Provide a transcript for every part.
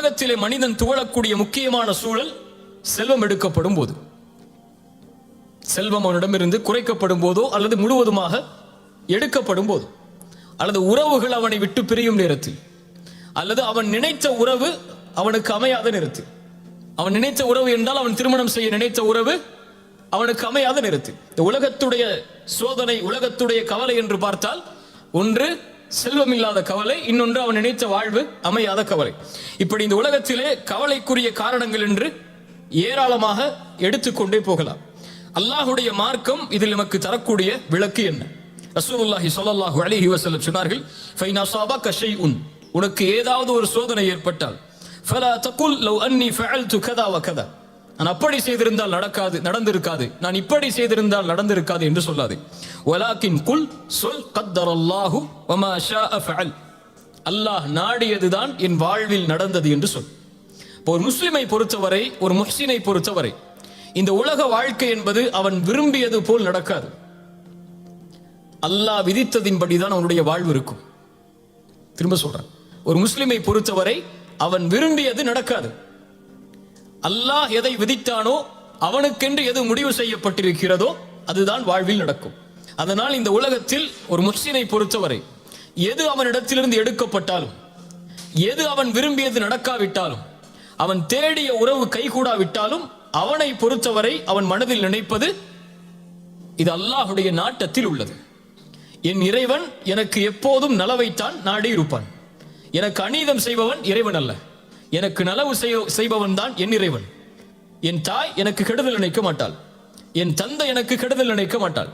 உலகத்திலே மனிதன் துவழக்கூடிய முக்கியமான சூழல் செல்வம் எடுக்கப்படும் போது. செல்வம் அவனிடமிருந்து குறைக்கப்படும் போதோ அல்லது முழுவதுமாக எடுக்கப்படும் போது. அல்லது உறவுகள் அவனை விட்டு பிரியும் நேரத்தில். அல்லது அவன் நினைத்த உறவு அவனுக்கு அமையாத நேரத்தில். அவன் நினைத்த உறவு என்றால் அவன் திருமணம் செய்ய நினைத்த உறவு அவனுக்கு அமையாத நேரத்தில். இந்த உலகத்துடைய சோதனை உலகத்துடைய கவலை என்று பார்த்தால் ஒன்று செல்வம் இல்லாத கவலை இன்னொன்று அவன் நினைத்த வாழ்வு அமையாத கவலை. இப்படி இந்த உலகத்திலே கவலைக்குரிய காரணங்கள் என்று ஏராளமாக எடுத்துக்கொண்டே போகலாம். அல்லாஹுடைய மார்க்கம் இதில் நமக்கு தரக்கூடிய விளக்கு என்ன? ரசூலுல்லாஹி ஸல்லல்லாஹு அலிஹி வஸல்லம் சொன்னார்கள் ஃபைனா கஷை உன் உனக்கு ஏதாவது ஒரு சோதனை ஏற்பட்டால் ஃபலா தகுல் லவ் அன்னி ஃபஅல்து கதா வ கதா. நான் அப்படி செய்திருந்தால் நடக்காது நடந்திருக்காது. நான் இப்படி செய்திருந்தால் நடந்திருக்காது என்று சொல்லாது. ஒலாக்கின் குல் சொல் கத்தர் அல்லாஹு அல்லாஹ் நாடியதுதான் என் வாழ்வில் நடந்தது என்று சொல். இப்போ ஒரு முஸ்லிமை பொறுத்தவரை ஒரு முஹ்சினை பொறுத்தவரை இந்த உலக வாழ்க்கை என்பது அவன் விரும்பியது போல் நடக்காது. அல்லாஹ் விதித்ததின்படிதான் அவனுடைய வாழ்வு இருக்கும். திரும்ப சொல்றேன். ஒரு முஸ்லிமை பொறுத்தவரை அவன் விரும்பியது நடக்காது. அல்லாஹ் எதை விதித்தானோ அவனுக்கென்று எது முடிவு செய்யப்பட்டிருக்கிறதோ அதுதான் வாழ்வில் நடக்கும். அதனால் இந்த உலகத்தில் ஒரு முஸ்லினை பொறுத்தவரை எது அவனிடத்திலிருந்து எடுக்கப்பட்டாலும் எது அவன் விரும்பியது நடக்காவிட்டாலும் அவன் தேடிய உறவு கைகூடாவிட்டாலும் அவனை பொறுத்தவரை அவன் மனதில் நினைப்பது இது அல்லாஹுடைய நாட்டத்தில் உள்ளது. என் இறைவன் எனக்கு எப்போதும் நலவைத்தான் நாடி இருப்பான் எனக்கு அநீதம் செய்பவன் இறைவன் அல்ல. எனக்கு நலவு செய்பவன் தான் என் இறைவன். என் தாய் எனக்கு கெடுதல் நினைக்க மாட்டாள். என் தந்தை எனக்கு கெடுதல் நினைக்க மாட்டாள்.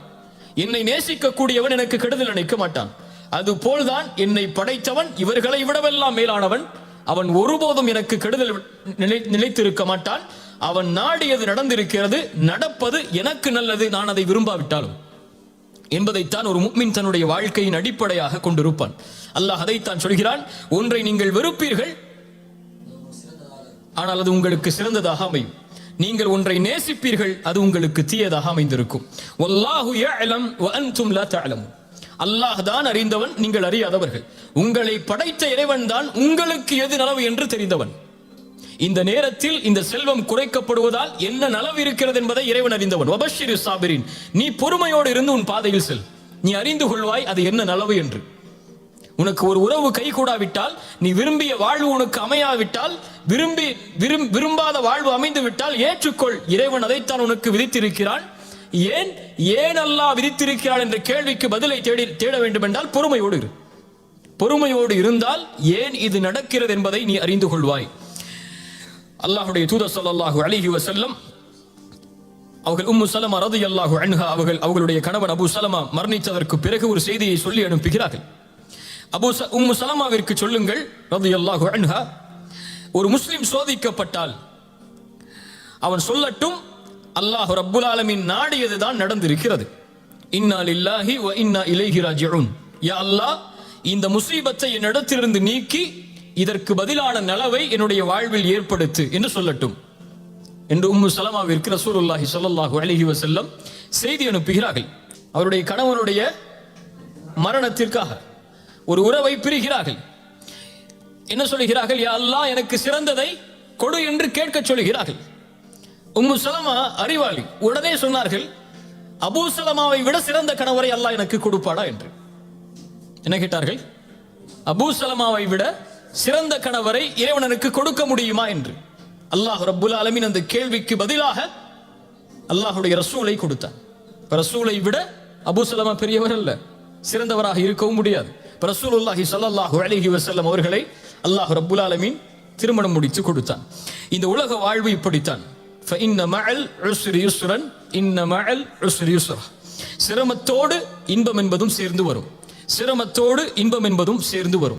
என்னை நேசிக்கக்கூடியவன் எனக்கு கெடுதல் நினைக்க மாட்டான். அது போல்தான் என்னை படைத்தவன் இவர்களை விடவெல்லாம் மேலானவன். அவன் ஒருபோதும் எனக்கு கெடுதல் நிலை நினைத்திருக்க மாட்டான். அவன் நாடியது நடந்திருக்கிறது நடப்பது எனக்கு நல்லது நான் அதை விரும்பாவிட்டாலும். என்பதைத்தான் ஒரு முக்மின் தன்னுடைய வாழ்க்கையின் அடிப்படையாக கொண்டிருப்பான். அல்லாஹ் அதைத்தான் சொல்கிறான் ஒன்றை நீங்கள் வெறுப்பீர்கள் ஆனால் அது உங்களுக்கு சிறந்ததாக அமையும். நீங்கள் ஒன்றை நேசிப்பீர்கள் அது உங்களுக்கு தீயதாக அமைந்திருக்கும். வல்லாஹு யஅலம் வ அன்தும் லா தஅலமுன். அல்லாஹ் தான் அறிந்தவன் நீங்கள் அறியாதவர்கள். உங்களை படைத்த இறைவன் தான் உங்களுக்கு எது நலவு என்று தெரிந்தவன். இந்த நேரத்தில் இந்த செல்வம் குறைக்கப்படுவதால் என்ன நலவு இருக்கிறது என்பதை இறைவன் அறிந்தவன். வபஷிரு சாபிரின் நீ பொறுமையோடு இருந்து உன் பாதையில் செல். நீ அறிந்து கொள்வாய் அது என்ன நலவு என்று. உனக்கு ஒரு உறவு கை கூடாவிட்டால் நீ விரும்பிய வாழ்வு உனக்கு அமையாவிட்டால் விரும்பி விரும் விரும்பாத வாழ்வு அமைந்து விட்டால் ஏற்றுக்கொள். இறைவன் அதைத்தான் உனக்கு விதித்திருக்கிறான். ஏன்? ஏன் அல்லா விதித்திருக்கிறான் என்ற கேள்விக்கு பதிலை தேடி தேட வேண்டும் என்றால் பொறுமையோடு இரு. பொறுமையோடு இருந்தால் ஏன் இது நடக்கிறது என்பதை நீ அறிந்து கொள்வாய். அல்லாஹுடைய தூதர் சொல்லாஹு அலைஹி வசல்லம் அவர்கள் உம்மு சலமா ரலியல்லாஹு அன்ஹா அவர்கள் அவர்களுடைய கணவன் அபு சலமா மரணித்ததற்கு பிறகு ஒரு செய்தியை சொல்லி அனுப்புகிறார்கள். அபு ச- உம்மு சலமாவிற்கு சொல்லுங்கள் ரலியல்லாஹு அன்ஹா. ஒரு முஸ்லிம் சோதிக்கப்பட்டால் அவன் சொல்லட்டும் அல்லாஹ் ரப்புல் ஆலமின் நாடியதுதான் நடந்திருக்கிறது. இன்னால் இல்லாஹி வ இன்னா இலேஹி ராஜிஉன் யா அல்லாஹ் இந்த முசீபத்தை என்னிடத்திலிருந்து நீக்கி இதற்கு பதிலான நலவை என்னுடைய வாழ்வில் ஏற்படுத்து என்று சொல்லட்டும். என்று உம்மு சலமாவிற்கு ரசூலுல்லாஹி ஸல்லல்லாஹு அலைஹி வசல்லம் செய்தி அனுப்புகிறார்கள். அவருடைய கணவனுடைய மரணத்திற்காக. ஒரு உறவை பிரிகிறார்கள். என்ன சொல்கிறார்கள்? யா அல்லாஹ் எனக்கு சிறந்ததை கொடு என்று கேட்க சொல்கிறார்கள். உம்மு சலமா அறிவாளி உடனே சொன்னார்கள் அபூ சலமாவை விட சிறந்த கணவரை அல்லாஹ் எனக்கு கொடுப்பாடா? என்று. என்ன கேட்டார்கள்? அபூ சலமாவை விட சிறந்த கணவரை இறைவனனுக்கு கொடுக்க முடியுமா? என்று. அல்லாஹ் ரப்புல் அலமின் அந்த கேள்விக்கு பதிலாக அல்லாஹுடைய ரசூலை கொடுத்தான். ரசூலை விட அபூ சலமா பெரியவர் அல்ல. சிறந்தவராக இருக்கவும் முடியாது. ரசூலுல்லாஹி சல்லாஹூ அலிஹி வசல்லம் அவர்களை அல்லாஹ் ரபுல் ஆலமின் திருமணம் முடித்து கொடுத்தான். இந்த உலக வாழ்வு இப்படித்தான். சிரமத்தோடு இன்பம் என்பதும் சேர்ந்து வரும். சிரமத்தோடு இன்பம் என்பதும் சேர்ந்து வரும்.